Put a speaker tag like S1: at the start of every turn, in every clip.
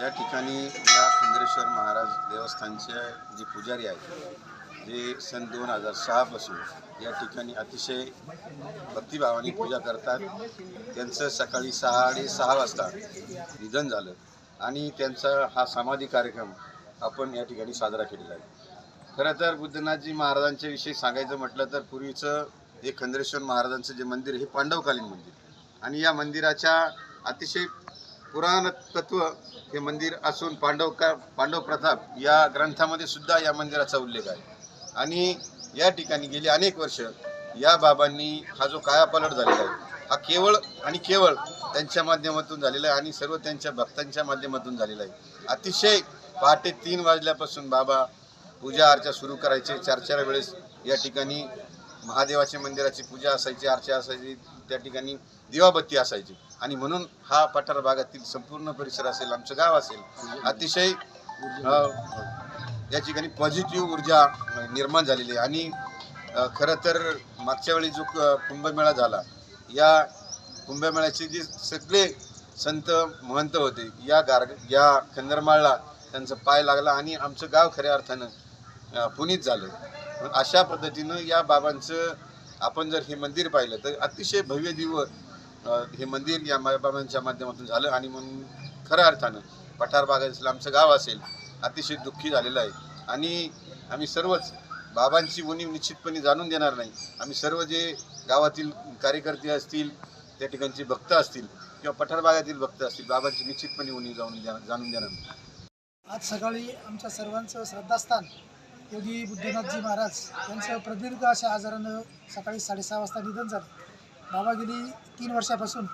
S1: या ठिकाणी या खंद्रेश्वर महाराज देवस्थानचे जे पुजारी आहेत जे सन दोन हजार सहापासून या ठिकाणी अतिशय भक्तिभावाने पूजा करतात त्यांचं सकाळी साडेसहा वाजता निधन झालं आणि त्यांचा हा समाधी कार्यक्रम आपण या ठिकाणी साजरा केलेला आहे. खरं तर बुद्धनाथजी महाराजांच्या विषयी सांगायचं म्हटलं तर पूर्वीचं हे खंद्रेश्वर महाराजांचं जे मंदिर हे पांडवकालीन मंदिर. आणि या मंदिराच्या अतिशय पुराणतत्व हे मंदिर असून पांडव का पांडव प्रताप या ग्रंथामध्ये सुद्धा या मंदिराचा उल्लेख आहे. आणि या ठिकाणी गेली अनेक वर्ष या बाबांनी हा जो कायापालट झालेला आहे हा केवळ आणि केवळ त्यांच्या माध्यमातून झालेला आहे आणि सर्व त्यांच्या भक्तांच्या माध्यमातून झालेला आहे. अतिशय पहाटे तीन वाजल्यापासून बाबा पूजा अर्चा सुरू करायचे चार चार वेळेस या ठिकाणी महादेवाच्या मंदिराची पूजा असायची अर्चा असायची त्या ठिकाणी दिवाबत्ती असायची. आणि म्हणून हा पठार भागातील संपूर्ण परिसर असेल आमचं गाव असेल अतिशय या ठिकाणी पॉझिटिव्ह ऊर्जा निर्माण झालेली आहे. आणि खरं तर मागच्या वेळी जो क- कुंभमेळा झाला या कुंभमेळ्याचे जे सगळे संत महंत होते या गार या खंदरमाळला त्यांचा पाय लागला आणि आमचं गाव खऱ्या अर्थानं पुनीत झालं. अशा पद्धतीनं या बाबांचं आपण जर हे मंदिर पाहिलं तर अतिशय भव्य दिव हे मंदिर या बाबांच्या माध्यमातून झालं आणि म्हणून खऱ्या अर्थानं पठार भाग असेल आमचं गाव असेल अतिशय दुःखी झालेलं आहे. आणि आम्ही सर्वच बाबांची उणीव निश्चितपणे जाणून देणार नाही. आम्ही सर्व जे गावातील कार्यकर्ते असतील त्या ठिकाणचे भक्त असतील किंवा पठार भागातील भक्त असतील बाबांची निश्चितपणे उणीव जाणून द्या जाणून देणार नाही.
S2: आज सकाळी आमच्या सर्वांचं श्रद्धास्थान योगी बुद्धनाथजी महाराज यांचं प्रदीर्घ अशा आजारानं सकाळी साडेसहा वाजता निधन झालं. बाबा गेली तीन वर्षापासून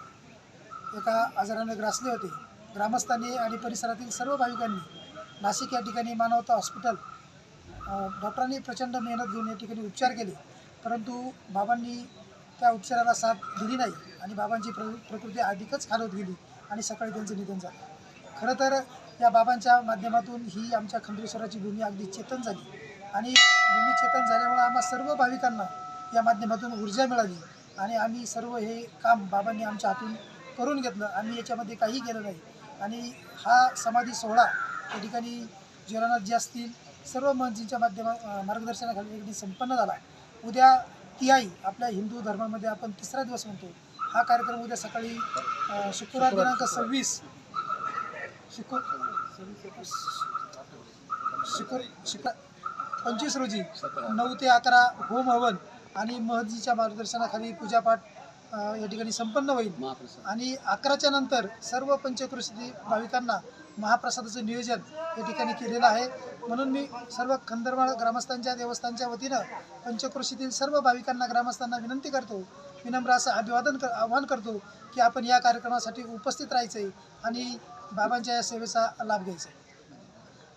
S2: एका आजारानं ग्रासले होते. ग्रामस्थांनी आणि परिसरातील सर्व भाविकांनी नाशिक या ठिकाणी मानवता हॉस्पिटल डॉक्टरांनी प्रचंड मेहनत घेऊन या ठिकाणी उपचार केले. परंतु बाबांनी त्या उपचाराला साथ दिली नाही आणि बाबांची प्र प्रकृती अधिकच खालवत गेली आणि सकाळी त्यांचं निधन झालं. खरं तर या बाबांच्या माध्यमातून ही आमच्या खंडेश्वराची भूमी अगदी चेतन झाली. आणि भूमी चेतन झाल्यामुळे आम्हा सर्व भाविकांना या माध्यमातून ऊर्जा मिळाली. आणि आम्ही सर्व हे काम बाबांनी आमच्या हातून करून घेतलं. आम्ही याच्यामध्ये काही केलं नाही. आणि हा समाधी सोहळा या ठिकाणी ज्वलनाथजी असतील सर्व महंतींच्या माध्यमा मार्गदर्शनाखाली ठिकाणी संपन्न झाला. उद्या तिहाई आपल्या हिंदू धर्मामध्ये आपण तिसरा दिवस म्हणतो. हा कार्यक्रम उद्या सकाळी शुक्रवार दिनांक सव्वीस शुक्र शुक्र शुक्र पंचवीस रोजी नऊ ते अकरा होम हवन आणि महदजीच्या मार्गदर्शनाखाली पूजापाठ या ठिकाणी संपन्न होईल. आणि अकराच्या नंतर सर्व पंचक्रोशीतील भाविकांना महाप्रसादाचं नियोजन या ठिकाणी केलेलं आहे. म्हणून मी सर्व खंदरमाळ ग्रामस्थांच्या देवस्थानच्या वतीनं पंचक्रोशीतील सर्व भाविकांना ग्रामस्थांना विनंती करतो विनम्र असं अभिवादन कर आवाहन करतो की आपण या कार्यक्रमासाठी उपस्थित राहायचं आहे आणि बाबांच्या या सेवेचा लाभ घ्यायचा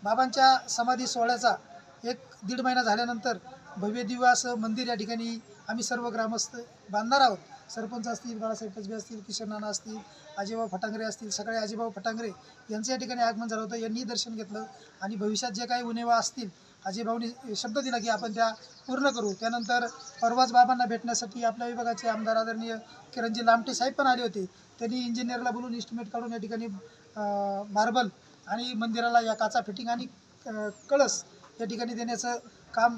S2: बाबांच्या समाधी सोहळ्याचा एक दीड महिना झाल्यानंतर भव्य दिव्य मंदिर या ठिकाणी आम्ही सर्व ग्रामस्थ बांधणार आहोत. सरपंच असतील बाळासाहेब कसबे असतील किशन नाना असतील आजीभाऊ फटांगरे असतील सगळे आजीभाऊ फटांगरे यांचं या ठिकाणी आगमन झालं होतं. यांनी दर्शन घेतलं आणि भविष्यात जे काही उणेवा असतील अजयभाऊनी शब्द दिला की आपण त्या पूर्ण करू. त्यानंतर परवाच बाबांना भेटण्यासाठी आपल्या विभागाचे आमदार आदरणीय किरणजी लामटे साहेब पण आले होते. त्यांनी इंजिनियरला बोलून इस्टिमेट काढून या ठिकाणी मार्बल आणि मंदिराला या काचा फिटिंग आणि कळस या ठिकाणी देण्याचं काम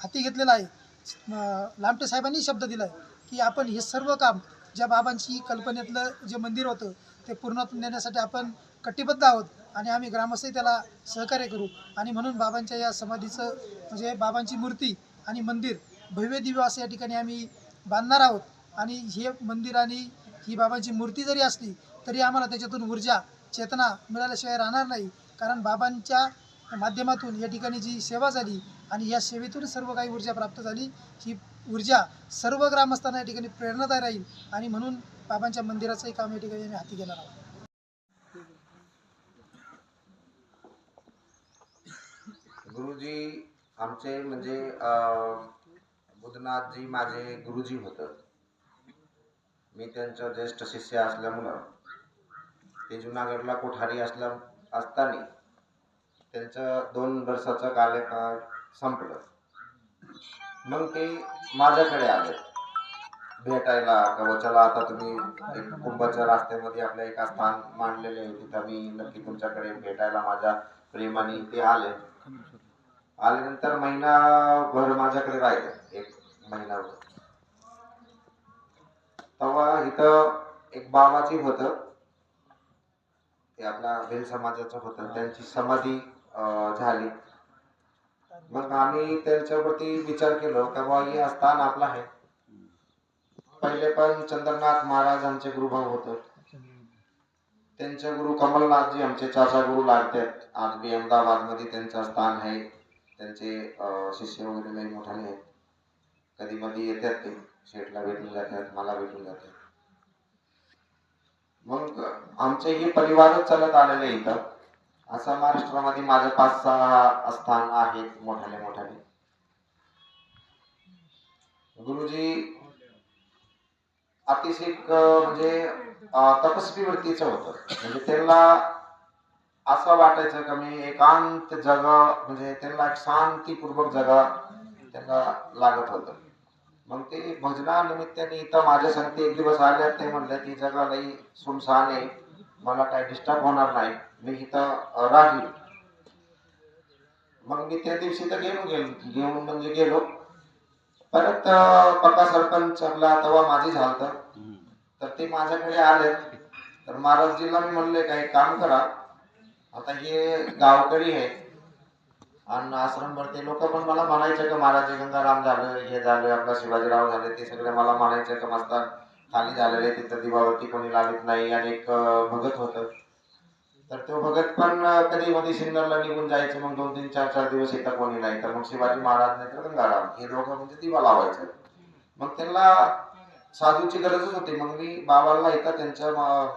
S2: हाती घेतलेलं आहे. लामटे साहेबांनी शब्द दिला आहे की आपण हे सर्व काम ज्या बाबांची कल्पनेतलं जे मंदिर होतं ते पूर्णत्व नेण्यासाठी आपण कटिबद्ध आहोत आणि आम्ही ग्रामस्थही त्याला सहकार्य करू. आणि म्हणून बाबांच्या या समाधीचं म्हणजे बाबांची मूर्ती आणि मंदिर भव्य दिव्य असं या ठिकाणी आम्ही बांधणार आहोत. आणि हे मंदिर आणि ही बाबांची मूर्ती जरी असली तरी आम्हाला त्याच्यातून ऊर्जा चेतना मिळाल्याशिवाय राहणार नाही. कारण बाबांच्या माध्यमातून या ठिकाणी जी सेवा झाली आणि या सेवेतून सर्व काही ऊर्जा प्राप्त झाली ही ऊर्जा सर्व ग्रामस्थांना या ठिकाणी प्रेरणादायी राहील आणि म्हणून बाबांच्या मंदिराचंही काम या ठिकाणी आम्ही हाती घेणार आहोत.
S3: गुरुजी आमचे म्हणजे अं, बुधनाथजी माझे गुरुजी होत. मी त्यांचं ज्येष्ठ शिष्य असल्यामुळं ते जुनागडला कोठारी असल्या असताना त्यांचं दोन वर्षाचं कार्यकाळ संपलं. मग ते माझ्याकडे आले. भेटायला किंवा चला आता तुम्ही एक कुंभाच्या रस्त्यामध्ये आपल्या एका स्थान मांडलेले आहे तिथं मी नक्की तुमच्याकडे भेटायला माझ्या प्रेमाने ते आले. आल्यानंतर महिनाभर माझ्याकडे राहिले एक महिनाभर. तेव्हा इथं एक बाबाजी होतं. ते आपला भेल समाजाचं होतं. त्यांची समाधी झाली. मग आम्ही त्यांच्यावरती विचार केलो. का बुवा हे स्थान आपलं आहे. पहिले पण चंद्रनाथ महाराज आमचे गुरुभाऊ होते. त्यांचे गुरु कमलनाथजी आमचे चाचा गुरु लागतात. आज बी अहमदाबादमध्ये त्यांचं स्थान आहे. त्यांचे शिष्य वगैरे लई मोठाले आहेत. कधी मधी येतात ते. शेठला भेटून जातात मला भेटून जातात. मग आमचे हे परिवारच चालत आलेले इथं. असं महाराष्ट्रामध्ये माझं पाच सहा स्थान आहेत मोठ्याने मोठ्याने गुरुजी अतिशय म्हणजे तपस्वी वृत्तीचं होतं. म्हणजे त्यांना असं वाटायचं का मी एकांत जगा म्हणजे त्यांना एक शांतीपूर्वक जगा त्यांना लागत होत. मग ते भजनानिमित्ताने इथं माझ्या संगती एक दिवस आल्या ते म्हणलं की जगा लई सुनसान आहे. मला काही डिस्टर्ब होणार नाही. मी इथं राहील. मग मी त्या दिवशी तर गेलो गेलो घेऊन म्हणजे गेलो. परत पप्पा पक्का सरपंच तेव्हा माझी झालं तर ते माझ्याकडे आले. तर महाराजजीला मी म्हणले काही काम करा. आता हे गावकरी आहे आणि आश्रम भरते लोक पण मला म्हणायचे का महाराज गंगाराम झालं हे झालं आपला शिवाजीराव झाले ते सगळे मला म्हणायचे का मस्त खाली झालेले तिथं दिवावरती कोणी लागत नाही आणि एक भगत होत. तर तो भगत पण कधी मध्ये सिन्नरला निघून जायचं मग दोन तीन चार चार दिवस येतात कोणी नाही. तर मग शिवाजी महाराज नाही तर गंगाराम. हे दोघं म्हणजे दिवा लावायचं. मग त्यांना साधूची गरजच होती. मग मी बाबाला इथं त्यांच्या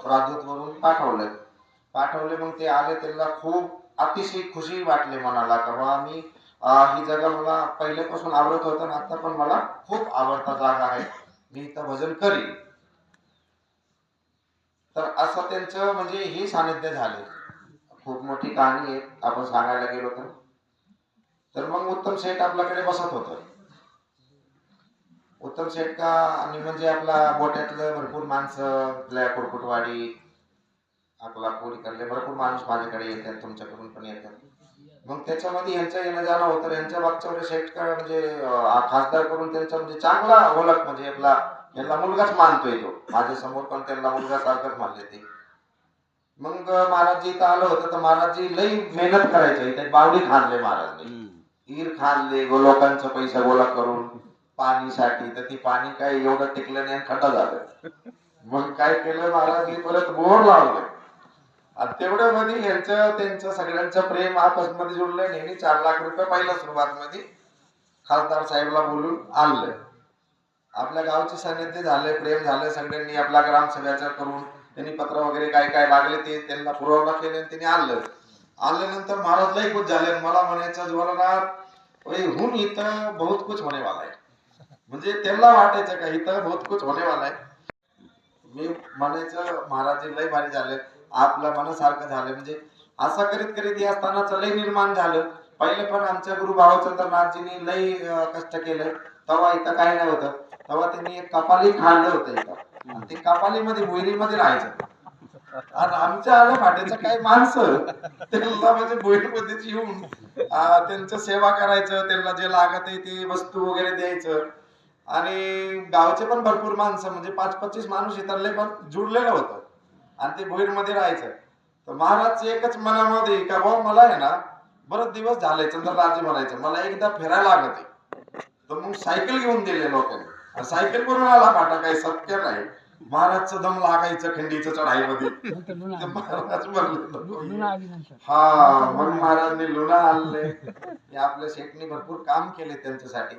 S3: राजदूतवरून पाठवलं. पाठवले मग ते आले त्यांना खूप अतिशय खुशी वाटली मनाला. का बा मी ही जागा मला पहिल्यापासून आवडत होतं आणि आता पण मला खूप आवडता जागा आहे. मी इथं भजन करीन. तर असं त्यांचं म्हणजे हे सानिध्य झाले खूप मोठी कहाणी आहे. आपण सांगायला गेलो तर. तर मग उत्तम शेठ आपल्याकडे बसत होतं. उत्तम शेठ का आणि म्हणजे आपला बोट्यातलं भरपूर माणसं आपल्या कुरकुटवाडी आपला पुरीकडले भरपूर माणूस माझ्याकडे येतात तुमच्याकडून पण येतात. मग त्याच्यामध्ये यांचं येणं जाणं होतं. यांच्या मागच्या वेळेस शेठ का म्हणजे खासदार करून त्यांचा म्हणजे चांगला ओळख म्हणजे आपला यांना मुलगाच मानतोय तो. माझ्यासमोर पण त्यांना मुलगा सारखंच मानले ते. मग महाराजजी इथं आलं होतं तर महाराजजी लई मेहनत करायचे. इथे बावडी खाणले महाराजने. ईर खाल्ले गो लोकांचं पैसा गोळा करून पाणीसाठी. तर ती पाणी काय एवढं टिकलं नाही आणि खड्डा झालं. मग काय केलं महाराजनी? परत बोर लावलं. आणि तेवढ्या मध्ये यांचं त्यांचं सगळ्यांचं प्रेम आपसमध्ये जुळलं. नेहमी चार लाख रुपये पहिल्या सुरुवात मध्ये खासदार साहेबला बोलून आणलं. आपल्या गावचे सान्निध्य झाले प्रेम झालं सगळ्यांनी आपला ग्रामसभेचा करून त्यांनी पत्र वगैरे काय काय लागले ते त्यांना पुरवठा केले आणि त्यांनी आणलं. आणल्यानंतर महाराज लय खुश झाले. मला म्हणायचं ज्वलनाथ हून इथं बहुत कुछ होणे वाला आहे म्हणजे त्यांना वाटायचं का इथं बहुत कुछ होणे वाला आहे मी म्हणायचं महाराज लय भारी झाले. आपल्या मनासारखं झालं. म्हणजे असं करीत करीत या स्थानाचं लय निर्माण झालं. पहिले पण आमच्या गुरु भावचंद्रनाथजींनी लय कष्ट केलं. तेव्हा इथं काही नाही होतं. तेव्हा त्यांनी एक कपाली खांडलं होतं इथं. ते कपालीमध्ये भुईरीमध्ये राहायचं. आणि आमच्या आल्या फाट्याचं काही माणसं त्यांना म्हणजे भुईरमध्येच येऊन त्यांचं सेवा करायचं त्यांना जे लागत आहे ते वस्तू वगैरे द्यायचं. आणि गावचे पण भरपूर माणसं म्हणजे पाच पच्चीस माणूस इतरले पण जुडलेलं होतं. आणि ते भुईरमध्ये राहायचं. तर महाराज एकच मनामध्ये का भाऊ मला आहे ना बरेच दिवस झाले चंद्रराजे म्हणायचं मला एकदा फिरायला लागत आहे. तर मग सायकल घेऊन दिले लोकांनी सायकल करून आला फाटा काही सत्य नाही. महाराजचं दम लागायचं खंडीचं चढाईमध्ये. ते महाराज म्हणले हा मग महाराजने लुणा आणले. आपल्या शेठनी भरपूर काम केले त्यांच्यासाठी.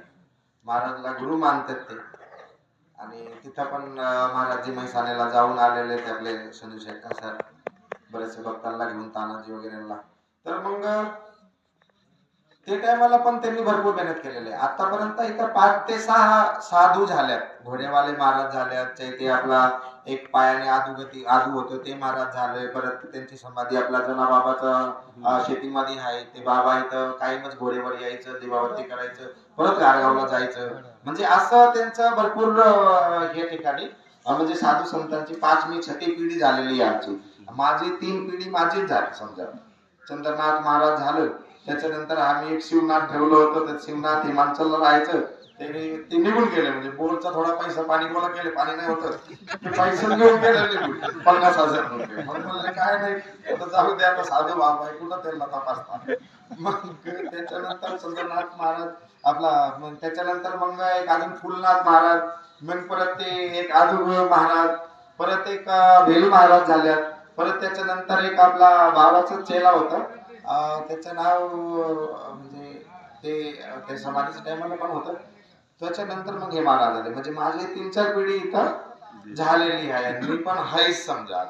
S3: महाराजला गुरु मानतात ते. आणि तिथं पण महाराजजी मैसाण्याला जाऊन आलेले ते आपले संजू शेट्टा सर. बरेचसे भक्तांना घेऊन तानाजी वगैरेला. तर मग ते टायमाला पण त्यांनी भरपूर मेहनत केलेली आहे. आतापर्यंत इथं पाच ते सहा साधू झाल्यात. घोडेवाले महाराज झाल्यात ते आपला एक पायाने आदुगती आदू होतो ते महाराज झाले. परत त्यांची समाधी आपला जना बाबाचा शेतीमध्ये आहे ते बाबा इथं कायमच घोडेवर यायचं देवावरती करायचं परत गारगावला जायचं. म्हणजे असं त्यांचं भरपूर हे ठिकाणी म्हणजे साधू संतांची पाचवी छठी पिढी झालेली आहे आमची. माझी तीन पिढी माझीच झाली समजा. चंद्रनाथ महाराज झालं त्याच्यानंतर आम्ही एक शिवनाथ ठेवलं होतं तर शिवनाथ हिमाचलला राहायचं. ते ते निघून गेले म्हणजे बोरचा थोडा पैसा पाणी गोळा केले पाणी नाही होत. पैसे घेऊन गेले निघून. पन्नास हजार रुपये. काय नाही आता जाऊ द्या आता साधे बाबा आहे कुठं त्यांना तपासता? मग त्याच्यानंतर चंद्रनाथ महाराज आपला मग त्याच्यानंतर मग एक अजून फुलनाथ महाराज मग परत ते एक आदू महाराज परत एक भेलू महाराज झाल्यात. परत त्याच्यानंतर एक आपला बाबाचा चेला होता. त्याचं नाव म्हणजे ते त्या समाधीच्या टायमाला पण होतं. त्याच्यानंतर मग हे महाराज आले म्हणजे माझी तीन चार पिढी इथं झालेली आहे मी पण हायच समजा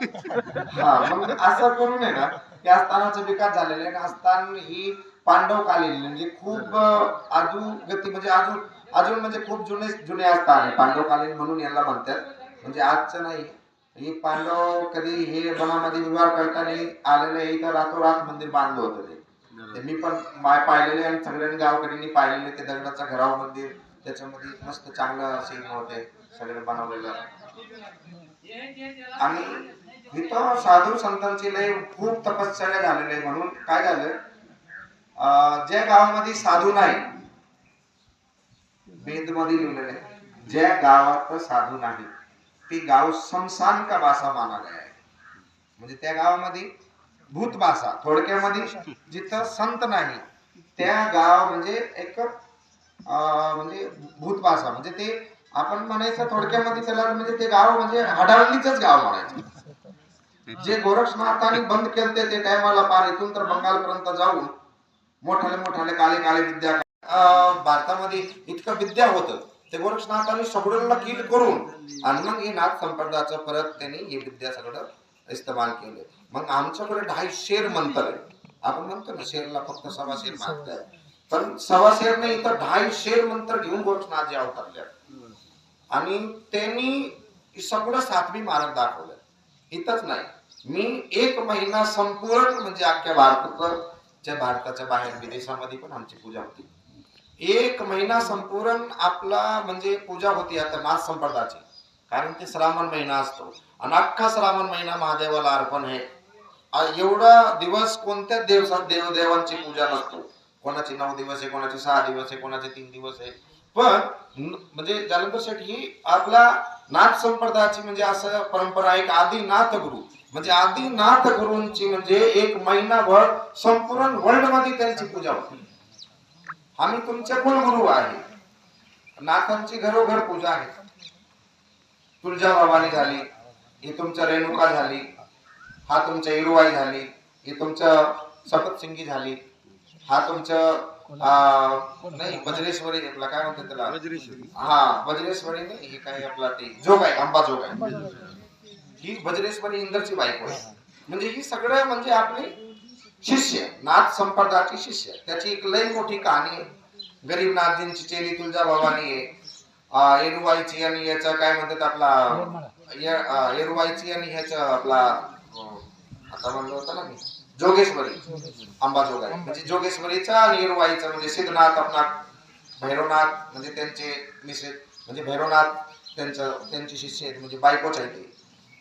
S3: हा मग असं करून आहे ना त्या स्थानाचा विकास झालेला आहे. आणि आस्थान ही पांडव कालीन. म्हणजे खूप अं, अधोगती म्हणजे अजून अजून म्हणजे खूप जुने जुने आस्थान आहे. पांडव कालीन म्हणून याला म्हणतात. म्हणजे आजचं नाही. हे पांडव कधी हे वनामध्ये विवाह करताना आलेले इथं रातोरात मंदिर बांधलं होतं ते. मी पण माय पाहिलेले आणि सगळ्यांनी गावकऱ्यांनी पाहिलेले ते दगडाचं घराव मंदिर त्याच्यामध्ये मस्त चांगलं सीन होते सगळे बनवलेलं. आणि इथं साधू संतांची लय खूप तपश्चर्या झालेली आहे म्हणून काय झालं? अं, ज्या गावामध्ये साधू नाही वेदमध्ये लिहिलेलं ज्या गावात साधू नाही ते गाव समसान का बासा मानाले आहे? म्हणजे त्या गावामध्ये भूत बासा थोडक्यामध्ये जिथं संत नाही त्या गाव म्हणजे एक म्हणजे भूत बासा म्हणजे ते आपण म्हणायचं थोडक्यामध्ये त्याला म्हणजे ते गाव म्हणजे हडाळणीच गाव म्हणायचं. जे गोरक्षनाथाने बंद केलते ते टायमाला पार इथून तर बंगालपर्यंत जाऊन मोठाले मोठाले काले काले विद्या भारतामध्ये इतकं विद्या होतं. ते गोरक्षनाथांनी सगळ्यांना किल करून आणि मग हे नाथ संप्रदायाचं परत त्यांनी हे विद्या सगळं इस्तेमाल केले. मग आमच्याकडे ढाई शेर मंत्र आहे आपण म्हणतो ना शेरला फक्त सव्वा शेर मागताय. पण सव्वा शेर नाही तर ढाई शेर मंत्र घेऊन गोरक्षनाथ जे अवतरले. आणि त्यांनी सगळं सातवी मार्ग दाखवलं. इथंच नाही. मी एक महिना संपूर्ण म्हणजे अख्ख्या भारताचं भारताच्या बाहेर विदेशामध्ये पण आमची पूजा होती. एक महिना संपूर्ण आपला म्हणजे पूजा होती आता नाथ संप्रदायाची कारण ते श्रावण महिना असतो. आणि अख्खा श्रावण महिना महादेवाला अर्पण आहे. एवढा दिवस कोणत्याच दिवसात देवदेवांची पूजा नसतो. कोणाची नऊ दिवस आहे कोणाचे सहा दिवस आहे कोणाचे तीन दिवस आहे. पण म्हणजे जालंधर शेठ ही आपला नाथ संप्रदायाची म्हणजे असं परंपरा आहे एक आदी नाथ गुरु. म्हणजे आदिनाथ गुरूंची म्हणजे एक महिनाभर संपूर्ण वर्ल्डमध्ये त्यांची पूजा होती. आम्ही तुमचे कुलगुरू आहे. नाथांची घरोघर पूजा आहे. तुळजा भवानी झाली ही तुमच्या रेणुका झाली हा तुमच्या इरुवाई झाली ही तुमचं सपतसिंगी झाली हा तुमचं अं, नाही वज्रेश्वरी आपला काय म्हणतात त्याला? हा वज्रेश्वरी नाही हे काय आपला ते जोगाई अंबा जोगाई ही वज्रेश्वरी इंद्रची बायको आहे. म्हणजे ही सगळं म्हणजे आपले शिष्य नाथ संप्रदायाची शिष्य. त्याची एक लई मोठी कहाणी आहे. गरीब नाथजींची चेली तुलजा भवानी आहे. अं, आणि याचा काय म्हणतात आपला ये- आणि ह्याच आपला आता म्हणलं होतं ना मी जोगेश्वरी अंबाजोगाई म्हणजे जोगेश्वरीचा आणि येरुबाईचा म्हणजे सिद्धनाथ आपला भैरवनाथ म्हणजे त्यांचे मिसेस म्हणजे भैरवनाथ त्यांचं त्यांचे शिष्य आहेत म्हणजे बायकोच आहे ते.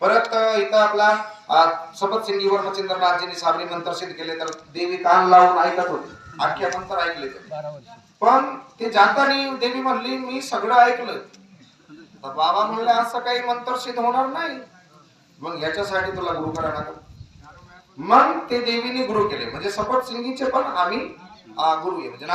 S3: परत इथं आपला अं, सपतसिंगीवर मच्छिंद्रनाथजींनी साबरी मंत्र सिद्ध केले तर देवी कान लावून ऐकत होती. अख्खे मंत्र ऐकले ते पण ते जाताना देवी म्हणली मी सगळं ऐकलं. तर बाबा म्हणले असं काही मंत्र सिद्ध होणार नाही. मग याच्यासाठी तुला गुरु करा मग ते देवीने गुरु केले. म्हणजे सपत सिंगीचे पण आम्ही गुरु आहे. म्हणजे